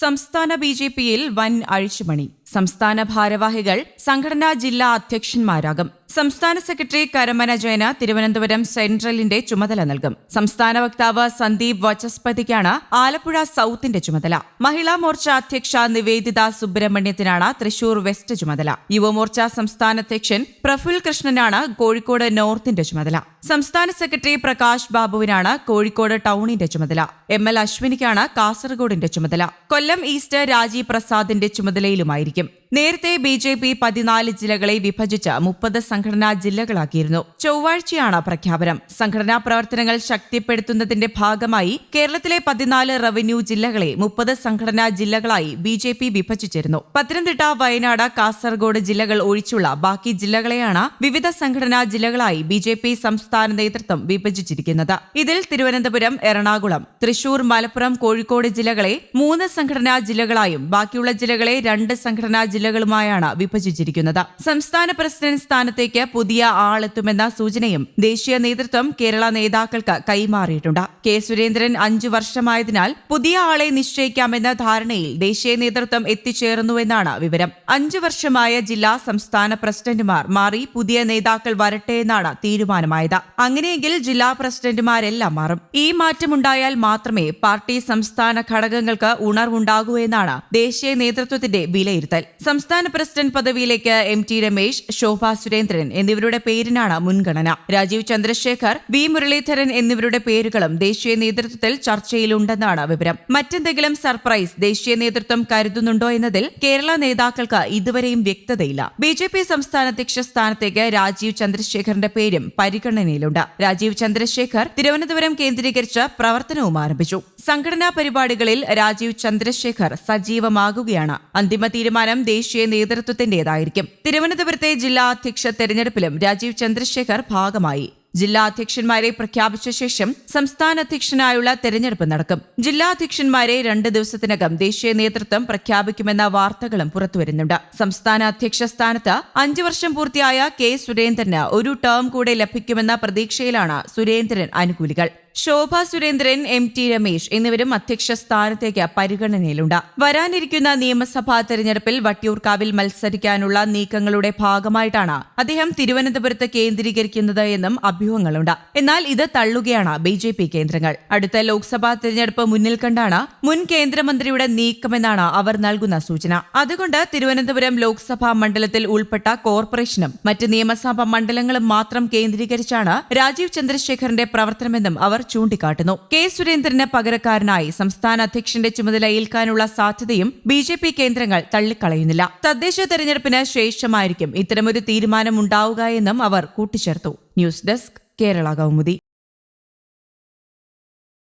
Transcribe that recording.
സംസ്ഥാന B J പിയിൽ വൻ അഴിച്ചുപണി. സംസ്ഥാന ഭാരവാഹികൾ സംഘടനാ ജില്ലാ അധ്യക്ഷന്മാരാകും. സംസ്ഥാന സെക്രട്ടറി കരമന ജയന തിരുവനന്തപുരം സെൻട്രലിന്റെ ചുമതല നൽകും. സംസ്ഥാന വക്താവ് സന്ദീപ് വചസ്പതിക്കാണ് ആലപ്പുഴ സൌത്തിന്റെ ചുമതല. മഹിളാ മോർച്ച അധ്യക്ഷ നിവേദിത സുബ്രഹ്മണ്യത്തിനാണ് തൃശൂർ വെസ്റ്റ് ചുമതല. യുവമോർച്ച സംസ്ഥാന അധ്യക്ഷൻ പ്രഫുൽ കൃഷ്ണനാണ് കോഴിക്കോട് നോർത്തിന്റെ ചുമതല. സംസ്ഥാന സെക്രട്ടറി പ്രകാശ് ബാബുവിനാണ് കോഴിക്കോട് ടൌണിന്റെ ചുമതല. എം എൽ അശ്വിനിക്കാണ് കാസർഗോഡിന്റെ ചുമതല. കൊല്ലം ഈസ്റ്റ് രാജീവ് പ്രസാദിന്റെ ചുമതലയിലുമായിരിക്കും. ആയിരിക്കും നേരത്തെ ബി ജെ പി പതിനാല് ജില്ലകളെ വിഭജിച്ച് മുപ്പത് സംഘടനാ ജില്ലകളാക്കിയിരുന്നു. ചൊവ്വാഴ്ചയാണ് പ്രഖ്യാപനം. സംഘടനാ പ്രവർത്തനങ്ങൾ ശക്തിപ്പെടുത്തുന്നതിന്റെ ഭാഗമായി കേരളത്തിലെ പതിനാല് റവന്യൂ ജില്ലകളെ മുപ്പത് സംഘടനാ ജില്ലകളായി ബി ജെ പി വിഭജിച്ചിരുന്നു. പത്തനംതിട്ട വയനാട് കാസർഗോഡ് ജില്ലകൾ ഒഴിച്ചുള്ള ബാക്കി ജില്ലകളെയാണ് വിവിധ സംഘടനാ ജില്ലകളായി ബി ജെ പി സംസ്ഥാന നേതൃത്വം വിഭജിച്ചിരിക്കുന്നത്. ഇതിൽ തിരുവനന്തപുരം എറണാകുളം തൃശൂർ മലപ്പുറം കോഴിക്കോട് ജില്ലകളെ മൂന്ന് സംഘടനാ ജില്ലകളായും ബാക്കിയുള്ള ജില്ലകളെ രണ്ട് സംഘടനാ ജില്ലകളുമായാണ് വിഭജിച്ചിരിക്കുന്നത്. സംസ്ഥാന പ്രസിഡന്റ് സ്ഥാനത്തേക്ക് പുതിയ ആളെത്തുമെന്ന സൂചനയും ദേശീയ നേതൃത്വം കേരള നേതാക്കൾക്ക് കൈമാറിയിട്ടുണ്ട്. കെ സുരേന്ദ്രൻ അഞ്ചു വർഷമായതിനാൽ പുതിയ ആളെ നിശ്ചയിക്കാമെന്ന ധാരണയിൽ ദേശീയ നേതൃത്വം എത്തിച്ചേർന്നുവെന്നാണ് വിവരം. അഞ്ചു വർഷമായ ജില്ലാ സംസ്ഥാന പ്രസിഡന്റുമാർ മാറി പുതിയ നേതാക്കൾ വരട്ടെ എന്നാണ് തീരുമാനമായത്. അങ്ങനെയെങ്കിൽ ജില്ലാ പ്രസിഡന്റുമാരെല്ലാം മാറും. ഈ മാറ്റമുണ്ടായാൽ മാത്രമേ പാർട്ടി സംസ്ഥാന ഘടകങ്ങൾക്ക് ഉണർവുണ്ടാകൂ എന്നാണ് ദേശീയ നേതൃത്വത്തിന്റെ വിലയിരുത്തൽ. സംസ്ഥാന പ്രസിഡന്റ് പദവിയിലേക്ക് എം ടി രമേശ് ശോഭ സുരേന്ദ്രൻ എന്നിവരുടെ പേരിനാണ് മുൻഗണന. രാജീവ് ചന്ദ്രശേഖർ വി മുരളീധരൻ എന്നിവരുടെ പേരുകളും ദേശീയ നേതൃത്വത്തിൽ ചർച്ചയിലുണ്ടെന്നാണ് വിവരം. മറ്റെന്തെങ്കിലും സർപ്രൈസ് ദേശീയ നേതൃത്വം കരുതുന്നുണ്ടോ എന്നതിൽ കേരള നേതാക്കൾക്ക് ഇതുവരെയും വ്യക്തതയില്ല. ബി ജെ പി സംസ്ഥാന അധ്യക്ഷ സ്ഥാനത്തേക്ക് രാജീവ് ചന്ദ്രശേഖറിന്റെ പേരും പരിഗണനയിലുണ്ട്. രാജീവ് ചന്ദ്രശേഖർ തിരുവനന്തപുരം കേന്ദ്രീകരിച്ച് പ്രവർത്തനവും ആരംഭിച്ചു. സംഘടനാ പരിപാടികളിൽ രാജീവ് ചന്ദ്രശേഖർ സജീവമാകുകയാണ്. അന്തിമ തീരുമാനം ദേശീയ നേതൃത്വത്തിന്റേതായിരിക്കും. തിരുവനന്തപുരത്തെ ജില്ലാ അധ്യക്ഷ തെരഞ്ഞെടുപ്പിലും രാജീവ് ചന്ദ്രശേഖർ ഭാഗമായി. ജില്ലാ അധ്യക്ഷന്മാരെ പ്രഖ്യാപിച്ച ശേഷം സംസ്ഥാന അധ്യക്ഷനായുള്ള തെരഞ്ഞെടുപ്പ് നടക്കും. ജില്ലാ അധ്യക്ഷന്മാരെ രണ്ട് ദിവസത്തിനകം ദേശീയ നേതൃത്വം പ്രഖ്യാപിക്കുമെന്ന വാർത്തകളും പുറത്തുവരുന്നുണ്ട്. സംസ്ഥാന അധ്യക്ഷ സ്ഥാനത്ത് അഞ്ചു വർഷം പൂർത്തിയായ കെ സുരേന്ദ്രന് ഒരു ടേം കൂടെ ലഭിക്കുമെന്ന പ്രതീക്ഷയിലാണ് സുരേന്ദ്രൻ അനുകൂലികൾ. ശോഭ സുരേന്ദ്രൻ എം ടി രമേശ് എന്നിവരും അധ്യക്ഷ സ്ഥാനത്തേക്ക് പരിഗണനയിലുണ്ട്. വരാനിരിക്കുന്ന നിയമസഭാ തെരഞ്ഞെടുപ്പിൽ വട്ടിയൂർക്കാവിൽ മത്സരിക്കാനുള്ള നീക്കങ്ങളുടെ ഭാഗമായിട്ടാണ് അദ്ദേഹം തിരുവനന്തപുരത്ത് കേന്ദ്രീകരിക്കുന്നത് എന്നും അഭ്യൂഹങ്ങളുണ്ട്. എന്നാൽ ഇത് തള്ളുകയാണ് ബി ജെ പി കേന്ദ്രങ്ങൾ. അടുത്ത ലോക്സഭാ തെരഞ്ഞെടുപ്പ് മുന്നിൽ കണ്ടാണ് മുൻ കേന്ദ്രമന്ത്രിയുടെ നീക്കമെന്നാണ് അവർ നൽകുന്ന സൂചന. അതുകൊണ്ട് തിരുവനന്തപുരം ലോക്സഭാ മണ്ഡലത്തിൽ ഉൾപ്പെട്ട കോർപ്പറേഷനും മറ്റ് നിയമസഭാ മണ്ഡലങ്ങളും മാത്രം കേന്ദ്രീകരിച്ചാണ് രാജീവ് ചന്ദ്രശേഖറിന്റെ പ്രവർത്തനമെന്നും അവർ ചൂണ്ടിക്കാട്ടുന്നു. കെ സുരേന്ദ്രന് പകരക്കാരനായി സംസ്ഥാന അധ്യക്ഷന്റെ ചുമതല ഏൽക്കാനുള്ള സാധ്യതയും ബി ജെ പി കേന്ദ്രങ്ങൾ തള്ളിക്കളയുന്നില്ല. തദ്ദേശ തെരഞ്ഞെടുപ്പിന് ശേഷമായിരിക്കും ഇത്തരമൊരു തീരുമാനമുണ്ടാവുക എന്നും അവർ കൂട്ടിച്ചേർത്തു. News desk Kerala Kaumudi.